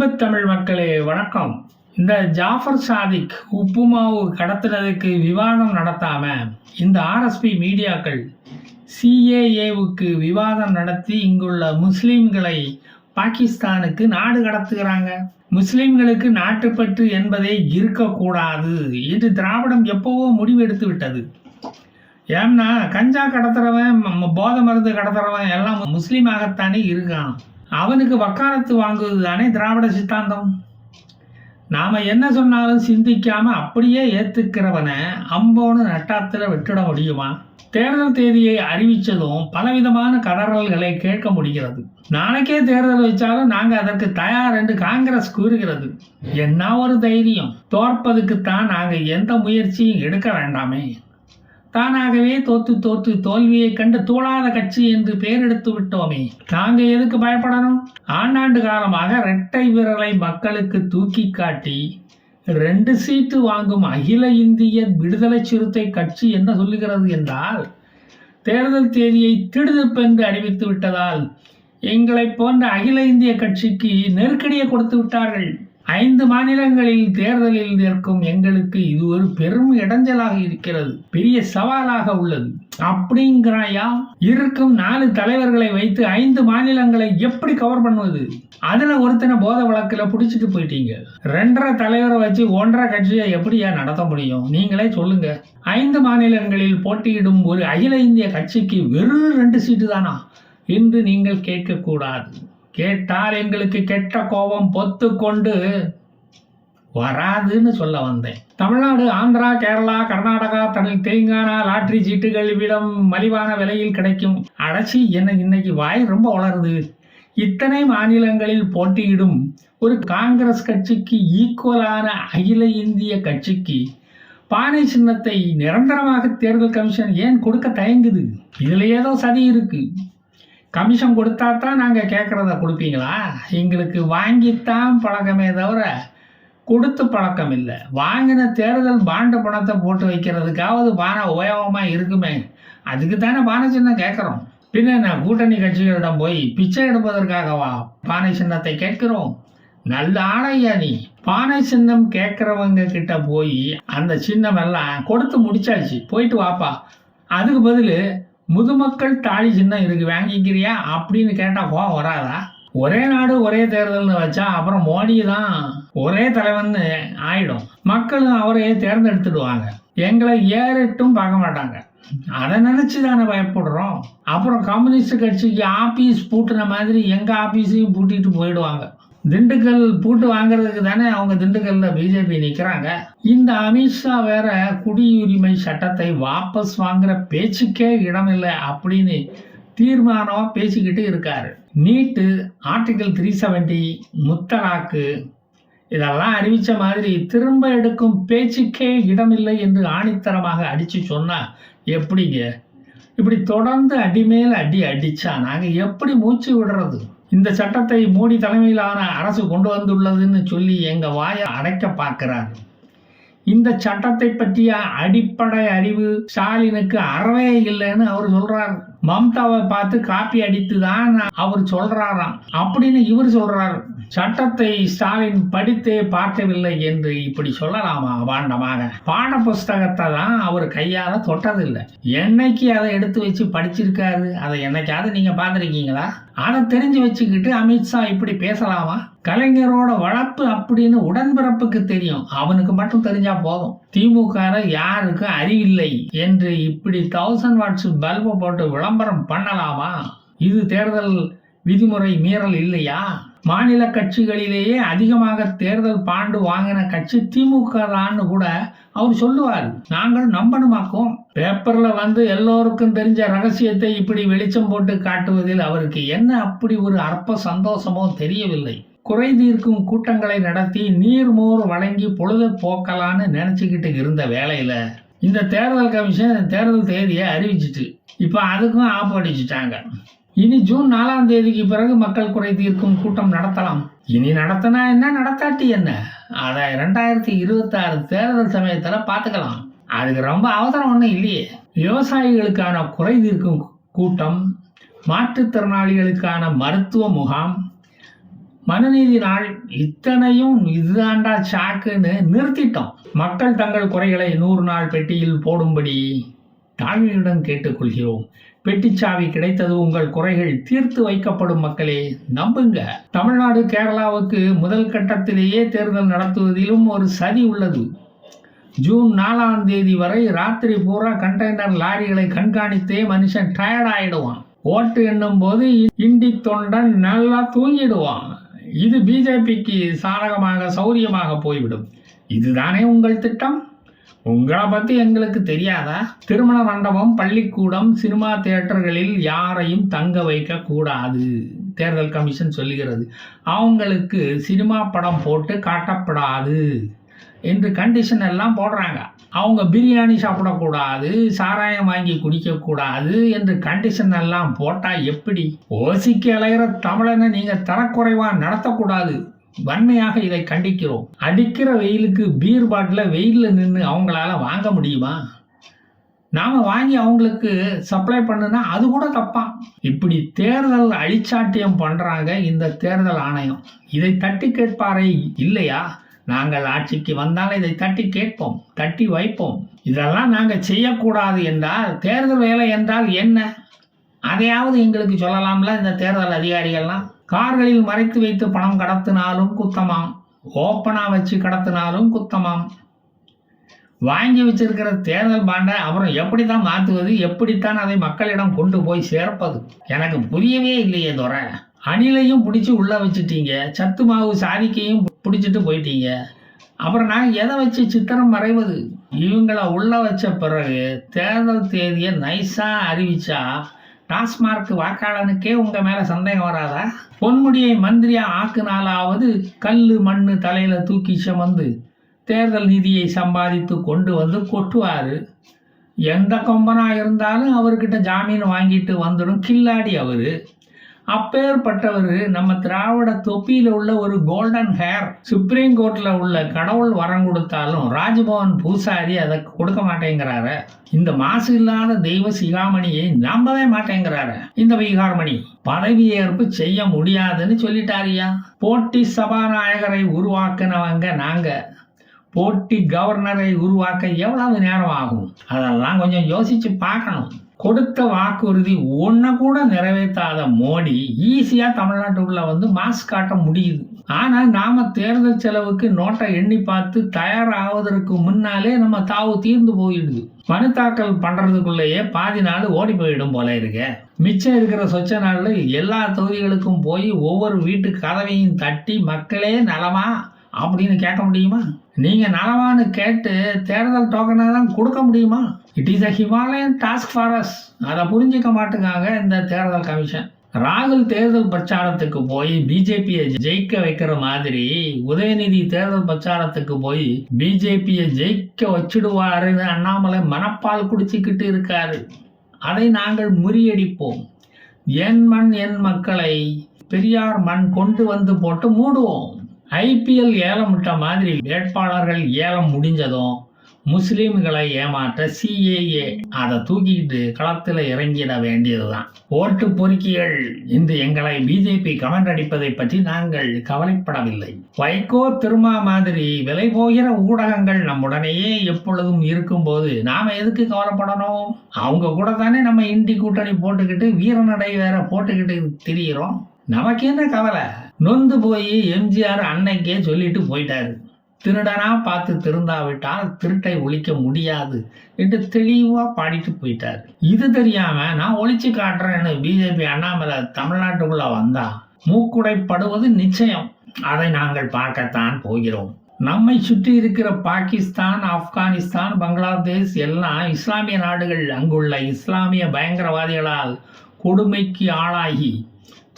அன்பு தமிழ் மக்களே வணக்கம். இந்த ஜாஃபர் சாதிக் உப்பு மாவு கடத்துனதுக்கு விவாதம் நடத்தாம இந்த ஆர்எஸ்பி மீடியாக்கள் சிஏஏவுக்கு விவாதம் நடத்தி இங்குள்ள முஸ்லீம்களை பாகிஸ்தானுக்கு நாடு கடத்துகிறாங்க. முஸ்லிம்களுக்கு நாட்டுப்பற்று என்பதே இருக்கக்கூடாது. என்று திராவிடம் எப்போவோ முடிவெடுத்து விட்டது. ஏன்னா கஞ்சா கடத்துறவன் போதை மருந்து கடத்துறவன் எல்லாம் முஸ்லீமாகத்தானே இருக்கான். அவனுக்கு வக்காலத்து வாங்குவது தானே திராவிட சித்தாந்தம்? நாம் என்ன சொன்னாலும் சிந்திக்காமல் அப்படியே ஏற்றுக்கிறவனை அம்போன்னு நட்டாத்தில் விட்டுட முடியுமா? தேர்தல் தேதியை அறிவித்ததும் பலவிதமான கதறல்களை கேட்க முடிகிறது. நாளைக்கே தேர்தல் வச்சாலும் நாங்கள் அதற்கு தயார் என்று காங்கிரஸ் கூறுகிறது. என்ன ஒரு தைரியம்? தோற்பதுக்குத்தான் நாங்கள் எந்த முயற்சியும் எடுக்க வேண்டாமே. தானாகவே தோத்து தோத்து தோல்வியை கண்டு தோழாத கட்சி என்று பெயர் எடுத்து விட்டோமே. நாங்க எதுக்கு பயப்படணும்? ஆண்டாண்டு காலமாக இரட்டை விரலை மக்களுக்கு தூக்கி காட்டி ரெண்டு சீட்டு வாங்கும் அகில இந்திய விடுதலை சிறுத்தை கட்சி என்ன சொல்லுகிறது என்றால் தேர்தல் தேதியை திடுதிப்பென்று அறிவித்து விட்டதால் எங்களை போன்ற அகில இந்திய கட்சிக்கு நெருக்கடியை கொடுத்து விட்டார்கள். ஐந்து மாநிலங்களில் தேர்தலில் நிற்கும் எங்களுக்கு இது ஒரு பெரும் இடைஞ்சலாக இருக்கிறது. பெரிய சவாலாக உள்ளது. அப்படிங்கிறாயா? இருக்கும் நாலு தலைவர்களை வைத்து ஐந்து மாநிலங்களை எப்படி கவர் பண்ணுவது? அதுல ஒருத்தனை போத வழக்குல புடிச்சிட்டு போயிட்டீங்க. ரெண்டரை தலைவரை வச்சு ஒன்றரை கட்சியை எப்படியா நடத்த முடியும்? நீங்களே சொல்லுங்க. ஐந்து மாநிலங்களில் போட்டியிடும் ஒரு அகில இந்திய கட்சிக்கு வெறும் ரெண்டு சீட்டு தானா? என்று நீங்கள் கேட்கக்கூடாது. கேட்டால் எங்களுக்கு கெட்ட கோபம் பொத்து கொண்டு வராதுன்னு சொல்ல வந்தேன். தமிழ்நாடு ஆந்திரா கேரளா கர்நாடகா தமிழ் தெலுங்கானா லாட்ரி சீட்டுகள் விடம் மலிவான விலையில் கிடைக்கும். அடைச்சி என்ன இன்னைக்கு வாய் ரொம்ப வளருது இத்தனை மாநிலங்களில் போட்டியிடும் ஒரு காங்கிரஸ் கட்சிக்கு ஈக்குவலான அகில இந்திய கட்சிக்கு பானை சின்னத்தை நிரந்தரமாக தேர்தல் கமிஷன் ஏன் கொடுக்க தயங்குது? இதுல ஏதோ சதி இருக்குது கமிஷன் கொடுத்தா தான் நாங்கள் கேட்குறத கொடுப்பீங்களா? எங்களுக்கு வாங்கித்தான் பழக்கமே தவிர கொடுத்து பழக்கம் இல்லை. வாங்கின தேர்தல் பாண்டு பணத்தை போட்டு வைக்கிறதுக்காவது பானை உபயோகமாக இருக்குமே. அதுக்கு தானே பானை சின்னம் கேட்குறோம் பின்ன நான் கூட்டணி கட்சிகளிடம் போய் பிச்சை எடுப்பதற்காகவா பானை சின்னத்தை கேட்கிறோம்? நல்ல ஆளையா நீ? பானை சின்னம் கேட்குறவங்க கிட்ட போய் அந்த சின்னம் எல்லாம் கொடுத்து முடிச்சாச்சு. போயிட்டு வாப்பா. அதுக்கு பதில் முதுமக்கள் தாலி சின்னம் இருக்கு வாங்கிக்கிறியா? அப்படின்னு கேட்டால் கோவம் வராதா? ஒரே நாடு ஒரே தேர்தல்னு வச்சா அப்புறம் மோடி தான் ஒரே தலைவன் ஆயிடும். மக்களும் அவரையே தேர்ந்தெடுத்துடுவாங்க. எங்களை ஏறிட்டும் பார்க்க மாட்டாங்க. அதை நினச்சி தானே பயப்படுறோம். அப்புறம் கம்யூனிஸ்ட் கட்சிக்கு ஆஃபீஸ் பூட்டின மாதிரி எங்கள் ஆஃபீஸையும் பூட்டிட்டு போயிடுவாங்க. திண்டுக்கல் பூட்டு வாங்குறதுக்கு தானே அவங்க திண்டுக்கல்ல பிஜேபி நிற்கிறாங்க இந்த அமித்ஷா வேற குடியுரிமை சட்டத்தை வாபஸ் வாங்குற பேச்சுக்கே இடமில்லை அப்படின்னு தீர்மானமாக பேசிக்கிட்டு இருக்காரு. நீட்டு ஆர்டிகல் த்ரீ செவன்டி முத்தலாக்கு இதெல்லாம் அறிவித்த மாதிரி திரும்ப எடுக்கும் பேச்சுக்கே இடமில்லை என்று ஆணித்தரமாக அடித்து சொன்னால் எப்படிங்க? இப்படி தொடர்ந்து அடிமேல் அடி அடித்தா நாங்கள் எப்படி மூச்சு விடுறது? இந்த சட்டத்தை மோடி தலைமையிலான அரசு கொண்டு வந்துள்ளதுன்னு சொல்லி எங்கள் வாயை அடைக்க பார்க்கிறாரு. இந்த சட்டத்தை பற்றிய அடிப்படை அறிவு ஸ்டாலினுக்கு அறவே இல்லைன்னு அவர் சொல்கிறார் மம்தாவை பார்த்து காப்பி அடித்து தான் அவர் சொல்றாராம். அப்படின்னு இவர் சொல்றாரு. சட்டத்தை ஸ்டாலின் படித்தே பார்க்கவில்லை என்று இப்படி சொல்லலாமா அபாண்டமாக பாட புஸ்தகத்தை தான் அவர் கையால தொட்டதில்லை. என்னைக்கு அதை எடுத்து வச்சு படிச்சிருக்காரு? அதை என்னைக்காவது நீங்க பார்த்துருக்கீங்களா? அதை தெரிஞ்சு வச்சுக்கிட்டு அமித்ஷா இப்படி பேசலாமா? கலைஞரோட வளர்ப்பு அப்படின்னு உடன்பிறப்புக்கு தெரியும். அவனுக்கு மட்டும் தெரிஞ்சா போதும். திமுக யாருக்கு அறிவில்லை என்று இப்படி தௌசண்ட் வாட்ஸ் பல்பை போட்டு விளம்பரம் பண்ணலாமா? இது தேர்தல் விதிமுறை மீறல் இல்லையா? மாநில கட்சிகளிலேயே அதிகமாக தேர்தல் பாண்டு வாங்கின கட்சி திமுக தான்னு கூட அவர் சொல்லுவார். நாங்கள் நம்பணுமாக்கும். பேப்பர்ல வந்து எல்லோருக்கும் தெரிஞ்ச ரகசியத்தை இப்படி வெளிச்சம் போட்டு காட்டுவதில் அவருக்கு என்ன அப்படி ஒரு அற்ப சந்தோஷமோ தெரியவில்லை. குறை தீர்க்கும் கூட்டங்களை நடத்தி நீர்மோர் வழங்கி பொழுது போக்கலான்னு நினச்சிக்கிட்டு இருந்த வேலையில் இந்த தேர்தல் கமிஷன் தேர்தல் தேதியை அறிவிச்சிட்டு இப்போ அதுக்கும் ஆப் அடிச்சுட்டாங்க. இனி ஜூன் நாலாம் தேதிக்கு பிறகு மக்கள் குறை தீர்க்கும் கூட்டம் நடத்தலாம். இனி நடத்தினா என்ன? நடத்தாட்டி என்ன? அதை ரெண்டாயிரத்தி இருபத்தாறு தேர்தல் சமயத்தில் பார்த்துக்கலாம் அதுக்கு ரொம்ப அவசரம் ஒன்றும் இல்லையே. விவசாயிகளுக்கான குறை தீர்க்கும் கூட்டம் மாற்றுத்திறனாளிகளுக்கான மருத்துவ முகாம் மனுநீதி நாள் இத்தனையும் இதுதாண்டா சாக்குன்னு நிறுத்திட்டோம். மக்கள் தங்கள் குறைகளை நூறு நாள் பெட்டியில் போடும்படி தாழ்மையுடன் கேட்டுக்கொள்கிறோம். பெட்டிச்சாவி கிடைத்தது உங்கள் குறைகள் தீர்த்து வைக்கப்படும் மக்களே நம்புங்க. தமிழ்நாடு கேரளாவுக்கு முதல் கட்டத்திலேயே தேர்தல் நடத்துவதிலும் ஒரு சதி உள்ளது. ஜூன் நாலாம் தேதி வரை ராத்திரி பூரா கண்டெய்னர் லாரிகளை கண்காணித்தே மனுஷன் டயர்ட் ஆயிடுவான். ஓட்டு எண்ணும் போது இண்டி தொண்டன் நல்லா தூங்கிடுவான். இது பிஜேபிக்கு சாதகமாக சௌரியமாக போய்விடும். இதுதானே உங்கள் திட்டம்? உங்களை பற்றி எங்களுக்கு தெரியாதா? திருமண மண்டபம் பள்ளிக்கூடம் சினிமா தியேட்டர்களில் யாரையும் தங்க வைக்க கூடாது தேர்தல் கமிஷன் சொல்லுகிறது. அவங்களுக்கு சினிமா படம் போட்டு காட்டப்படாது என்று கண்டிஷன் எல்லாம் போடுறாங்க. அவங்க பிரியாணி சாப்பிடக்கூடாது சாராயம் வாங்கி குடிக்கக்கூடாது என்று கண்டிஷன் எல்லாம் போட்டால் எப்படி? ஓசிக்கு அலைகிற தமிழனை நீங்கள் தரக்குறைவாக நடத்தக்கூடாது. வன்மையாக இதை கண்டிக்கிறோம். அடிக்கிற வெயிலுக்கு பீர் பாட்டில் வெயிலில் நின்று அவங்களால வாங்க முடியுமா? நாம் வாங்கி அவங்களுக்கு சப்ளை பண்ணுனா அது கூட தப்பான் இப்படி தேர்தல் அழிச்சாட்டியம் பண்ணுறாங்க இந்த தேர்தல் ஆணையம். இதை தட்டி கேட்பாரே இல்லையா? நாங்கள் ஆட்சிக்கு வந்தால் இதை தட்டி கேட்போம் தட்டி வைப்போம். இதெல்லாம் நாங்கள் செய்யக்கூடாது என்றால் தேர்தல் வேலை என்றால் என்ன? அதையாவது எங்களுக்கு சொல்லலாம்ல இந்த தேர்தல் அதிகாரிகள்லாம். கார்களில் மறைத்து வைத்து பணம் கடத்தினாலும் குத்தமாம். ஓப்பனாக வச்சு கடத்தினாலும் குத்தமாம். வாங்கி வச்சிருக்கிற தேர்தல் பாண்டை அப்புறம் எப்படி தான் மாற்றுவது எப்படித்தான் அதை மக்களிடம் கொண்டு போய் சேர்ப்பது? எனக்கு புரியவே இல்லையே துறை அணிலையும் பிடிச்சி உள்ளே வச்சுட்டீங்க. சத்து மாவு சாதிக்கையும் பிடிச்சிட்டு போயிட்டீங்க. அப்புறம் நான் எதை வச்சு சித்திரம் மறைவது இவங்கள உள்ளே வச்ச பிறகு தேர்தல் தேதியை நைஸாக அறிவித்தா டாஸ்மார்க் வாக்காளனுக்கே உங்கள் மேலே சந்தேகம் வராதா? பொன்முடியை மந்திரியாக ஆக்குனாலாவது கல் மண் தலையில் தூக்கி சுமந்து தேர்தல் நிதியை சம்பாதித்து கொண்டு வந்து கொட்டுவார். எந்த கொம்பனாக இருந்தாலும் அவர்கிட்ட ஜாமீன் வாங்கிட்டு வந்துடும். கில்லாடி அவர். அப்பேற்பட்டவர் நம்ம திராவிட தொப்பியில் உள்ள ஒரு கோல்டன் ஹேர் சுப்ரீம் கோர்ட்டில் உள்ள கடவுள் வரம் கொடுத்தாலும் ராஜ்பவன் பூசாரி அதை கொடுக்க மாட்டேங்கிறாரு. இந்த மாசு இல்லாத தெய்வ சிகாமணியை நம்பவே மாட்டேங்கிறாரு. இந்த பீகார்மணி பதவியேற்பு செய்ய முடியாதுன்னு சொல்லிட்டாரியா போட்டி சபாநாயகரை உருவாக்குனவங்க நாங்க. போட்டி கவர்னரை உருவாக்க எவ்வளவு நேரம் ஆகும்? அதெல்லாம் கொஞ்சம் யோசிச்சு பார்க்கணும். கொடுத்த வாக்குறுதி ஒன்றை கூட நிறைவேற்றாத மோடி ஈஸியாக தமிழ்நாட்டுக்குள்ள வந்து மாஸ்க் காட்ட முடியுது. ஆனால் நாம் தேர்தல் செலவுக்கு நோட்டை எண்ணி பார்த்து தயாராவதற்கு முன்னாலே நம்ம தாவு தீர்ந்து போயிடுது. மனு தாக்கல் பண்ணுறதுக்குள்ளேயே பாதி நாள் ஓடி போயிடும் போல இருக்க. மிச்சம் இருக்கிற சொச்ச நாளில் எல்லா தொகுதிகளுக்கும் போய் ஒவ்வொரு வீட்டு கதவையும் தட்டி மக்களே நலமா அப்படின்னு கேட்க முடியுமா? நீங்கள் நலவான்னு கேட்டு தேர்தல் டோக்கனை தான் கொடுக்க முடியுமா? It is a Himalayan task for us அதை புரிஞ்சிக்க மாட்டேங்காங்க இந்த தேர்தல் கமிஷன். ராகுல் தேர்தல் பிரச்சாரத்துக்கு போய் பிஜேபியை ஜெயிக்க வைக்கிற மாதிரி உதயநிதி தேர்தல் பிரச்சாரத்துக்கு போய் பிஜேபியை ஜெயிக்க வச்சிடுவாருன்னு அண்ணாமலை மனப்பால் குடிச்சுக்கிட்டு இருக்காரு. அதை நாங்கள் முறியடிப்போம். என் மண் என் மக்களை பெரியார் மண் கொண்டு வந்து போட்டு மூடுவோம். ஐபிஎல் ஏலம் விட்ட மாதிரி வேட்பாளர்கள் ஏலம் முடிஞ்சதும் முஸ்லீம்களை ஏமாற்ற சிஏஏ அதை தூக்கிட்டு களத்தில் இறங்கிட வேண்டியதுதான். ஓட்டு பொறுக்கிகள். இன்று எங்களை பிஜேபி கமெண்ட் அடிப்பதை பற்றி நாங்கள் கவலைப்படவில்லை. வைகோ திருமா மாதிரி விலை போகிற ஊடகங்கள் நம்முடனேயே எப்பொழுதும் இருக்கும்போது நாம எதுக்கு கவலைப்படணும்? அவங்க கூட தானே நம்ம இண்டி கூட்டணி போட்டுக்கிட்டு வீரநடை வேற போட்டுக்கிட்டு திரியிறோம். நமக்கு என்ன கவலை? நொந்து போய் எம்ஜிஆர் அன்னைக்கே சொல்லிட்டு போயிட்டாரு. திருடனா பார்த்து திருந்தாவிட்டால் திருட்டை ஒழிக்க முடியாது என்று தெளிவாக பாடிட்டு போயிட்டார். இது தெரியாம நான் ஒழிச்சு காட்டுறேன்னு பிஜேபி அண்ணாமலை தமிழ்நாட்டுக்குள்ள வந்தா மூக்குடைப்படுவது நிச்சயம். அதை நாங்கள் பார்க்கத்தான் போகிறோம். நம்மை சுற்றி இருக்கிற பாகிஸ்தான் ஆப்கானிஸ்தான் பங்களாதேஷ் எல்லாம் இஸ்லாமிய நாடுகள் அங்குள்ள இஸ்லாமிய பயங்கரவாதிகளால் கொடுமைக்கு ஆளாகி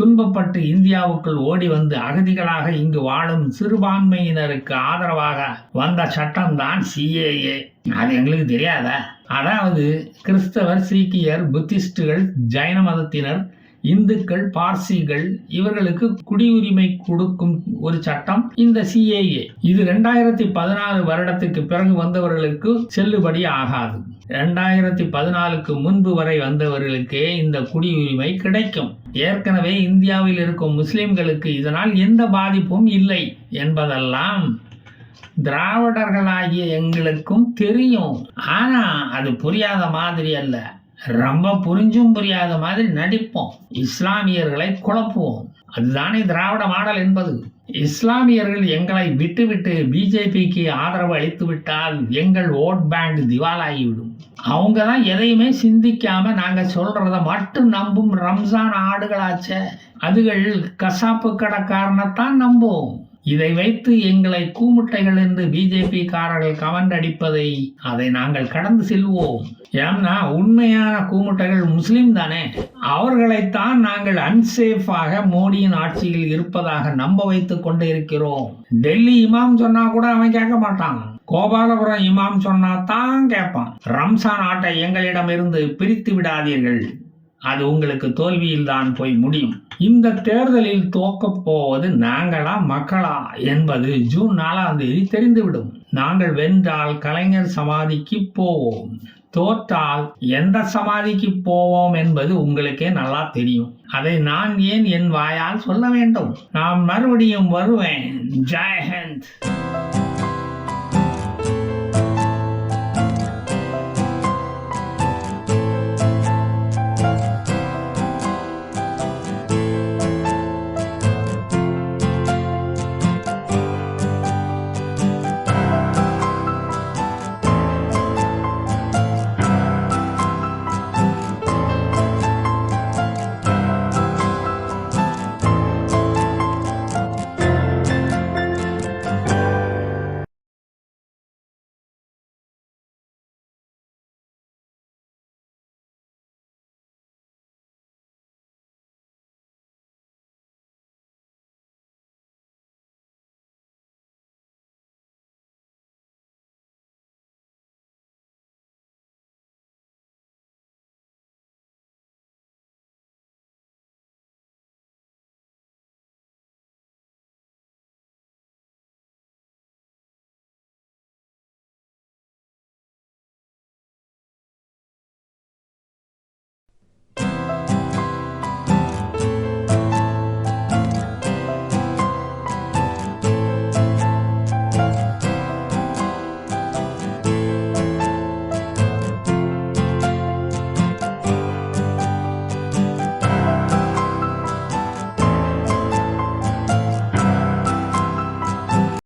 துன்பப்பட்டு இந்தியாவுக்குள் ஓடி வந்து அகதிகளாக இங்கு வாழும் சிறுபான்மையினருக்கு ஆதரவாக வந்த சட்டம்தான் சிஏஏ அது எங்களுக்கு தெரியாதா. அதாவது கிறிஸ்தவர் சீக்கியர் புத்திஸ்டுகள் ஜைன மதத்தினர் இந்துக்கள் பார்சிகள் இவர்களுக்கு குடியுரிமை கொடுக்கும் ஒரு சட்டம் இந்த சிஏஏ இது ரெண்டாயிரத்தி பதினாறு வருடத்துக்கு பிறகு வந்தவர்களுக்கு செல்லுபடி ஆகாது. ரெண்டாயிரத்தி பதினாலுக்கு முன்பு வரை வந்தவர்களுக்கே இந்த குடியுரிமை கிடைக்கும். ஏற்கனவே இந்தியாவில் இருக்கும் முஸ்லிம்களுக்கு இதனால் எந்த பாதிப்பும் இல்லை என்பதெல்லாம் திராவிடர்களாகிய எங்களுக்கும் தெரியும். ஆனால் அது புரியாத மாதிரி அல்ல. ரொம்ப புரிஞ்சும் புரியாத மாதிரி நடிப்போம். இஸ்லாமியர்களை குழப்புவோம். அதுதானே திராவிட மாடல் என்பது. இஸ்லாமியர்கள் எங்களை விட்டுவிட்டு பிஜேபிக்கு ஆதரவு அளித்து விட்டால் எங்கள் ஓட் பேங்க் திவாலாகிவிடும். அவங்க தான் எதையுமே சிந்திக்காம நாங்க சொல்றத மட்டும் நம்பும் ரம்ஜான் ஆடுகளாச்சே. அதுகள் கசாப்பு கடைக்காரனைத்தான் நம்பும் இதை வைத்து எங்களை கூமுட்டைகள் என்று பிஜேபி காரர்கள் கமெண்ட் அதை நாங்கள் கடந்து செல்வோம். ஏன்னா உண்மையான கூமுட்டைகள் முஸ்லிம் தானே? அவர்களைத்தான் நாங்கள் அன்சேஃபாக மோடியின் ஆட்சியில் இருப்பதாக நம்ப வைத்துக் கொண்டு இருக்கிறோம் டெல்லி இமாம் சொன்னா கூட அவன் கேட்க மாட்டான். கோபாலபுரம் இமாம் சொன்னா தான் கேட்பான். ரம்சான் ஆட்டை எங்களிடமிருந்து பிரித்து விடாதீர்கள். அது உங்களுக்கு தோல்வியில் தான் போய் முடியும். இந்த தேர்தலில் தோக்கப் போவது நாங்களா மக்களா என்பது ஜூன் நாலாம் தேதி தெரிந்துவிடும். நாங்கள் வென்றால் கலைஞர் சமாதிக்கு போவோம். தோற்றால் எந்த சமாதிக்கு போவோம் என்பது உங்களுக்கே நல்லா தெரியும். அதை நான் ஏன் என் வாயால் சொல்ல வேண்டும்? நான் மறுபடியும் வருவேன். ஜெயஹந்த்